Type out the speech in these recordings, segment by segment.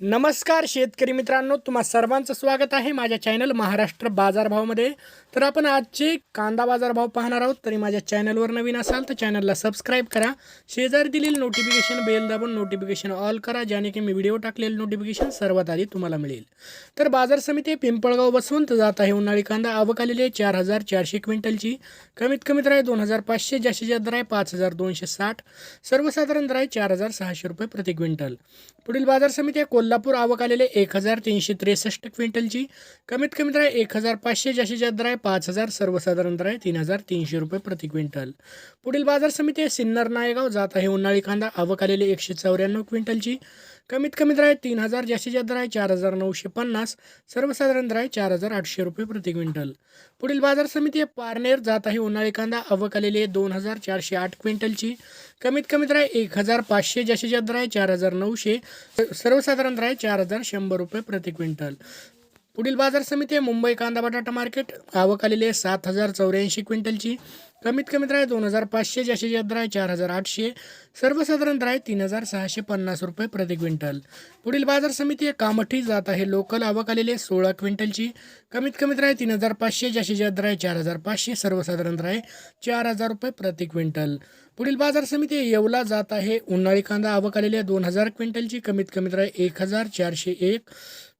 नमस्कार शेतकरी मित्रांनो तुम्हा सर्वांचं स्वागत आहे माझ्या चॅनल महाराष्ट्र बाजारभावमध्ये तर आपण आजचे कांदा बाजारभाव पाहणार आहोत. तरी माझ्या चॅनलवर नवीन असाल तर चॅनलला सबस्क्राईब करा. शेजारी दिलेली नोटिफिकेशन बेल दाबून नोटिफिकेशन ऑल करा ज्याने की मी व्हिडिओ टाकलेले नोटिफिकेशन सर्वात आधी तुम्हाला मिळेल. तर बाजार समिती पिंपळगाव बसवंत जात आहे उन्हाळी कांदा. आवक आलेली आहे चार हजार चारशे क्विंटलची. कमीत कमी दर आहे दोन हजार पाचशे जास्तीत जास्त दर आहे पाच हजार दोनशे साठ. सर्वसाधारण दर आहे चार हजार सहाशे रुपये प्रति क्विंटल. पुढील बाजार समिती आहे कोल्हापूर आवक आलेले एक हजार तीनशे त्रेसष्ट क्विंटलची. कमीत कमी दर आहे एक हजार पाचशे जास्तीत जास्त दर आहे पाच हजार सर्वसाधारण दर आहे तीन हजार तीनशे रुपये प्रति क्विंटल. पुढील बाजार समिती आहे सिन्नर नायगाव. जात आहे उन्हाळी कांदा. आवक आलेले एकशे चौऱ्याण्णव क्विंटलची. कमीत कमी दर आहे तीन हजार जास्तीत जास्त दर आहे चार हजार नऊशे पन्नास सर्वसाधारण दर आहे चार हजार आठशे रुपये प्रति क्विंटल. पुढील बाजार समिती आहे पारनेर जात आहे उन्हाळी कांदा आवक आलेली आहे दोन हजार चारशे आठ क्विंटलची. कमीत कमी दर आहे एक हजार पाचशे जास्तीत जास्त दर आहे चार हजार नऊशे सर्वसाधारण दर आहे चार हजार शंभर रुपये प्रति क्विंटल. पुढील बाजार समिती आहे मुंबई कांदा बटाटा मार्केट. आवक आलेली आहे सात हजार चौऱ्याऐंशी क्विंटलची. कमीत कमी दर आहे दोन हजार पाचशे जास्तीत जास्त दर आहे चार हजार आठशे. सर्वसाधारण दर आहे तीन हजार सहाशे पन्नास रुपये प्रति क्विंटल. पुढील बाजार समिती आहे कामठी जात आहे लोकल. आवक आलेली आहे सोळा क्विंटलची. कमीत कमी दर आहे तीन हजार पाचशे जास्तीत जास्त दर आहे चार हजार पाचशे. सर्वसाधारण दर आहे चार हजार रुपये प्रति क्विंटल. पुढील बाजार समिती येवला जात आहे उन्हाळी कांदा आवक आलेली आहे दोन हजार क्विंटलची. कमीत कमी दर आहे एक हजार चारशे एक.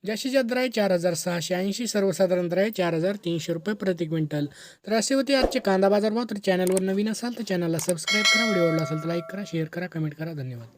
जास्तीत जास्त दर आहे चार हजार सहाशे ऐंशी सर्वसाधारण दर आहे चार हजार तीनशे रुपये प्रति क्विंटल. तर असे होते आजचे कांदा बाजार भाव तर चॅनलवर नवीन असाल तर चॅनलला सबस्क्राईब करा. व्हिडिओ आवडला असेल तर लाईक करा शेअर करा कमेंट करा. धन्यवाद.